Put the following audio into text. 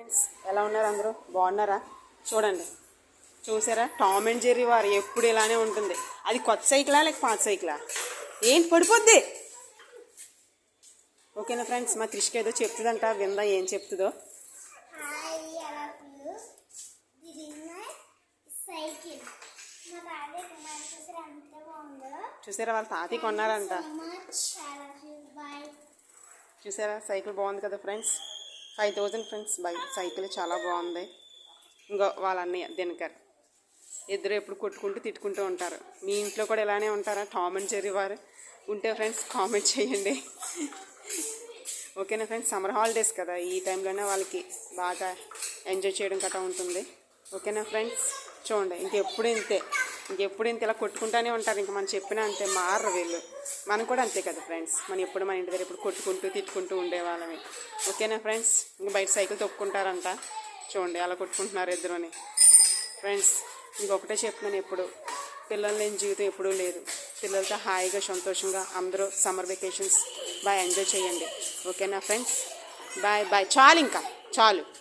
Friends ఎలా ఉన్నారు అందరూ? బాగున్నారా? చూడండి. చూసారా? టామ్ అండ్ జెర్రీ వారు ఎప్పుడు ఇలానే ఉంటుంది. అది కొత్త సైకిలా లేక పాత సైకిలా? ఏంటి పడిపోద్ది? ఓకేనా ఫ్రెండ్స్ మా త్రిష్క ఏదో చెప్తుందంట విందా ఏం చెప్తుందో? చూసారు? వాళ్ళ తాతయ్య కొన్నారంట. చూసారా? సైకిల్ బాగుంది కదా friends five thousand friends bike cycle చాలా బాగుంది. ఇంకో వాళ్ళ అన్నయ్య దినకర్ ఇద్దరు ఎప్పుడు కొట్టుకుంటూ తిట్టుకుంటూ ఉంటారు. మీ ఇంట్లో కూడా ఇలానే ఉంటారా? టామ్ అండ్ జెర్రీ వారు ఉంటే ఫ్రెండ్స్ కామెంట్ చేయండి. ఓకేనా ఫ్రెండ్స్? సమ్మర్ హాలిడేస్ కదా ఈ టైంలోనే వాళ్ళకి బాగా ఎంజాయ్ చేయడం గట్రా ఉంటుంది. ఓకేనా ఫ్రెండ్స్? చూడండి ఇంకెప్పుడు ఇంతే. ఇంకెప్పుడు ఇంత ఇలా కొట్టుకుంటూనే ఉంటారు. ఇంకా మనం చెప్పినా అంతే మారరు వీళ్ళు. మనం కూడా అంతే కదా ఫ్రెండ్స్ మనం ఎప్పుడు మన ఇంటి దగ్గర ఎప్పుడు కొట్టుకుంటూ తిట్టుకుంటూ ఉండేవాళ్ళమే. ఓకేనా ఫ్రెండ్స్ ఇంకా బయట సైకిల్ తొక్కుంటారంట చూడండి అలా కొట్టుకుంటున్నారు ఇద్దరుని. ఫ్రెండ్స్ ఇంకొకటే చెప్తున్నాను ఎప్పుడు. పిల్లలు లేని జీవితం ఎప్పుడూ లేదు. పిల్లలతో హాయిగా సంతోషంగా అందరూ సమ్మర్ వెకేషన్స్ బాగా ఎంజాయ్ చేయండి. ఓకేనా ఫ్రెండ్స్ బాయ్ బాయ్ చాలు ఇంకా. చాలు.